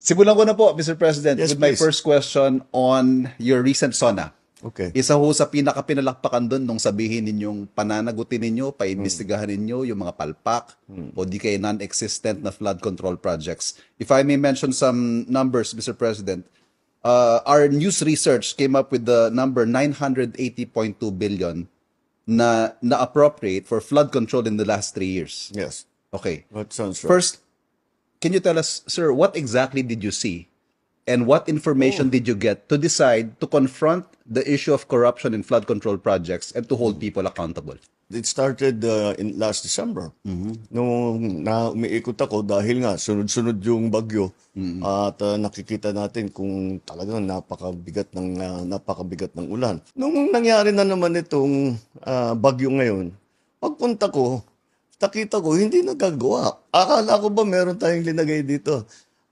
Simulan ko na po, Mr. President, Yes, with my please. first question on your recent SONA. Okay. Isa ho sa pinaka-pinalakpakan doon nung sabihin ninyong pananagutin ninyo, paimbestigahan ninyo yung mga palpak o di kaya non-existent na flood control projects. If I may mention some numbers, Mr. President, uh, our news research came up with the number 980.2 billion na na-appropriate for flood control in the last three years. Yes. Okay. That sounds right. First, can you tell us, sir, what exactly did you see? And what information Oh. did you get to decide to confront the issue of corruption in flood control projects and to hold people accountable? It started uh, in last December. Nung na umiikot ako dahil nga sunod-sunod yung bagyo at uh, nakikita natin kung talagang napakabigat ng uh, napakabigat ng ulan. Nung nangyari na naman itong uh, bagyo ngayon, pagpunta ko, nakita ko hindi nagagawa. Akala ko ba meron tayong linagay dito?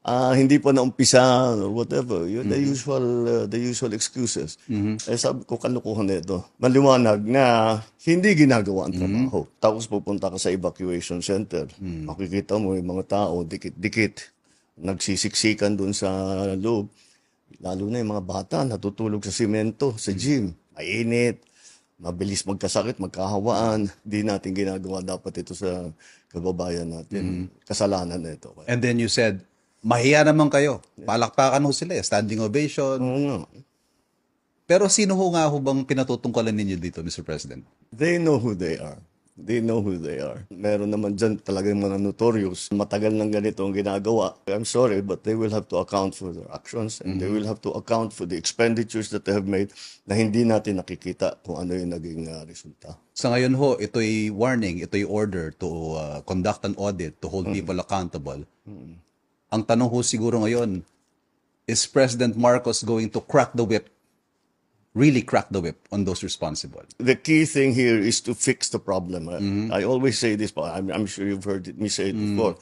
Ah, hindi pa naumpisa or whatever. Yun, the usual uh, the usual excuses. Eh sabi ko kalukuhan na ito. Maliwanag na hindi ginagawa ang trabaho. Tapos pupunta ka sa evacuation center. Makikita mo yung mga tao dikit-dikit nagsisiksikan doon sa loob. Lalo na yung mga bata natutulog sa simento, sa gym. Mainit mabilis magkasakit, magkahawaan. Di natin ginagawa dapat ito sa kababayan natin. Kasalanan na ito. And then you said, mahiya naman kayo. Palakpakan ho sila, eh, standing ovation. Oo nga. Pero sino ho nga ho bang pinatutungkalan ninyo dito, Mr. President? They know who they are. They know who they are. Meron naman dyan talagang mga notorious. Matagal nang ganito ang ginagawa. I'm sorry, but they will have to account for their actions and they will have to account for the expenditures that they have made na hindi natin nakikita kung ano yung naging uh, resulta. Sa ngayon ho, ito'y warning, ito'y order to uh, conduct an audit, to hold people accountable. Ang tanong ho siguro ngayon, is President Marcos going to crack the whip, really crack the whip on those responsible? the key thing here is to fix the problem. I- I always say this, but I'm, I'm sure you've heard it, me say it before.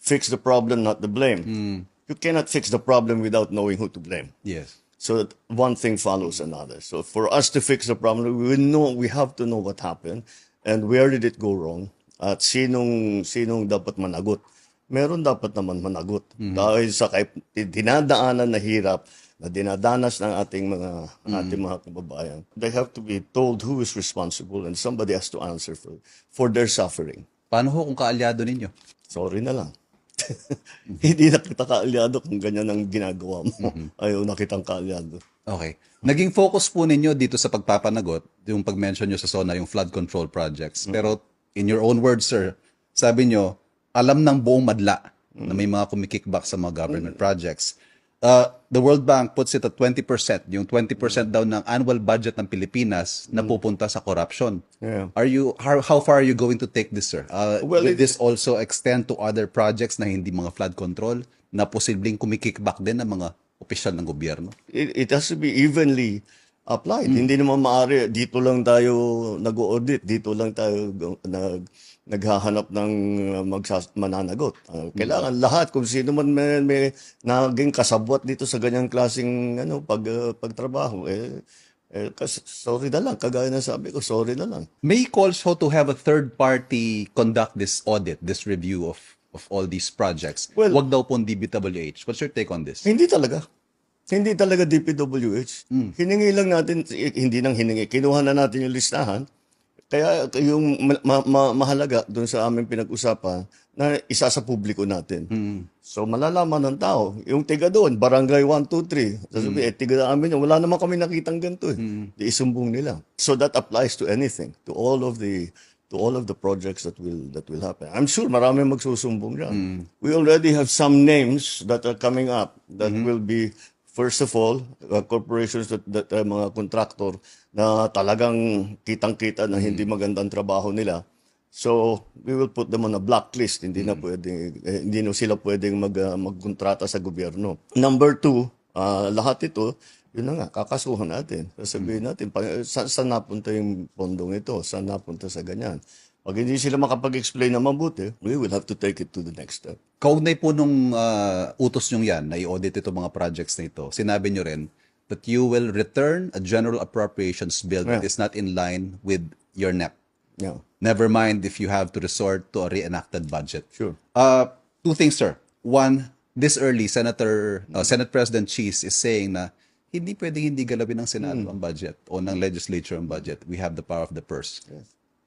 Fix the problem, not the blame. You cannot fix the problem without knowing who to blame. Yes. So that one thing follows another. So for us to fix the problem, we know we have to know what happened and where did it go wrong at sinong sinong dapat managot. Meron dapat naman managot dahil sa kay dinadaanan na hirap na dinadanas ng ating mga ating mga kababayan. They have to be told who is responsible and somebody has to answer for for their suffering. Paano ho kung kaalyado ninyo? Sorry na lang. Hindi na kita kaalyado kung ganyan ang ginagawa mo. Ayaw na kitang kaalyado. Okay. Naging focus po ninyo dito sa pagpapanagot, yung pag-mention nyo sa SONA, yung flood control projects. Pero in your own words, sir, sabi nyo, alam ng buong madla na may mga kumikickback sa mga government projects. Uh, the World Bank puts it at 20%. Yung 20% daw ng annual budget ng Pilipinas na pupunta sa corruption. Yeah. Are you how, how far are you going to take this, sir? Uh, Well, will it- this also extend to other projects na hindi mga flood control na posibleng kumikickback din ng mga opisyal ng gobyerno? it, it has to be evenly applied. Hindi naman maaari, dito lang tayo nag-audit, dito lang tayo nag, naghahanap ng uh, magsas, mananagot. Uh, kailangan lahat, kung sino man may, may naging kasabwat dito sa ganyang klaseng ano, pag, uh, pagtrabaho, eh, eh, kas, sorry na lang, kagaya na sabi ko, sorry na lang. May calls ho to have a third party conduct this audit, this review of of all these projects. Well- Wag daw po DBWH. What's your take on this? Hindi talaga. Hindi talaga DPWH. Hiningi lang natin, hindi nang hiningi. Kinuha na natin yung listahan. Kaya yung ma- ma- ma- mahalaga doon sa aming pinag-usapan na isa sa publiko natin. So malalaman ng tao. Yung tiga doon, barangay 1, 2, 3. Sasabi, eh, tiga namin yun. Wala naman kami nakitang ganito eh. Di isumbong nila. So that applies to anything. To all of the to all of the projects that will that will happen. I'm sure marami magsusumbong diyan. We already have some names that are coming up that will be first of all uh, corporations that, that uh, mga contractor na talagang kitang-kita na hindi magandang trabaho nila. So, we will put them on a blacklist. Hindi na pwede, eh, hindi na sila pwedeng mag, uh, magkontrata sa gobyerno. Number two, ah, lahat ito, yun na nga, kakasuhan natin. Sasabihin natin, pa, saan, saan napunta yung pondong ito? Saan napunta sa ganyan? Pag hindi sila makapag-explain na mabuti, we will have to take it to the next step. Kaugnay po nung ah, utos nyong yan na i-audit itong mga projects na ito, sinabi nyo rin that you will return a general appropriations bill that Yeah. is not in line with your NEP. Yeah, Never mind if you have to resort to a reenacted budget. sure. Uh, two things, sir. One, this early, Senator, uh, Senate President Cheese is saying na hindi pwedeng hindi galawin ng Senado ang budget o ng legislature ang budget. We have the power of the purse.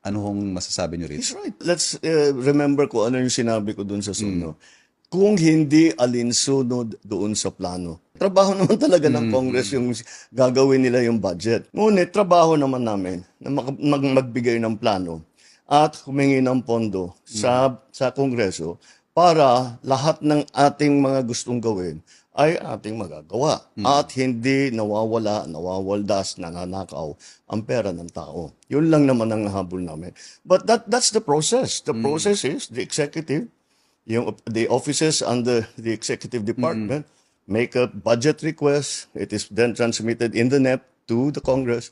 Ano hong masasabi niyo rito? He's right. Let's uh, remember ko ano yung sinabi ko doon sa suno. Kung hindi alinsunod doon sa plano. Trabaho naman talaga ng Congress yung gagawin nila yung budget. Ngunit trabaho naman namin na mag- mag- magbigay ng plano at humingi ng pondo sa sa Kongreso para lahat ng ating mga gustong gawin ay ating magagawa at hindi nawawala, nawawaldas, nananakaw ang pera ng tao. Yun lang naman ang habol namin. But that that's the process. The process is the executive, yung the offices under the executive department make a budget request. It is then transmitted in the NEP to the Congress.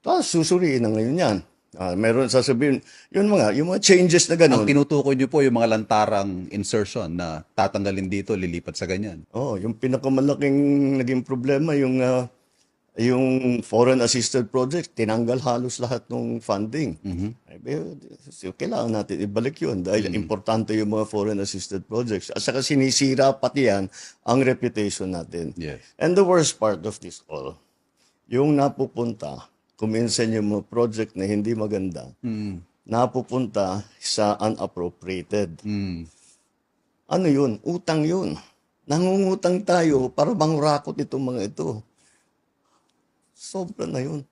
Tapos susuriin na ngayon yan. Ah, meron sasabihin, yun mga, yung mga changes na Ang gano'n. tinutukoy niyo po yung mga lantarang insertion na tatanggalin dito, lilipat sa ganyan. Oh, yung pinakamalaking naging problema yung ah, yung foreign assisted project, tinanggal halos lahat ng funding. Be- so, kailangan natin ibalik yun dahil importante yung mga foreign assisted projects. At saka sinisira pati yan ang reputation natin. Yes. And the worst part of this all, yung napupunta, kuminsan yung mga project na hindi maganda, napupunta sa unappropriated. Ano yun? Utang yun. Nangungutang tayo para bang rakot itong mga ito. Sobra na yun.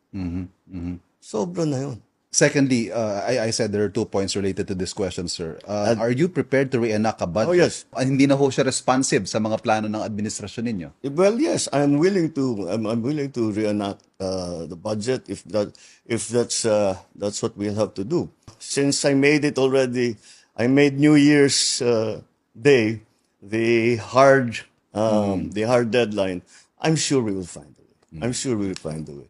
Sobra na yun. Secondly, uh, I, I said there are two points related to this question, sir. Uh, are you prepared to reenact a budget? Oh, yes. Ah, hindi na ho siya responsive sa mga plano ng administrasyon ninyo. Well, yes, I'm willing to. I'm, I'm willing to reenact uh, the budget if that if that's uh, that's what we'll have to do. Since I made it already, I made New Year's uh, Day the hard um, the hard deadline. I'm sure we will find a way. I'm sure we will find a way.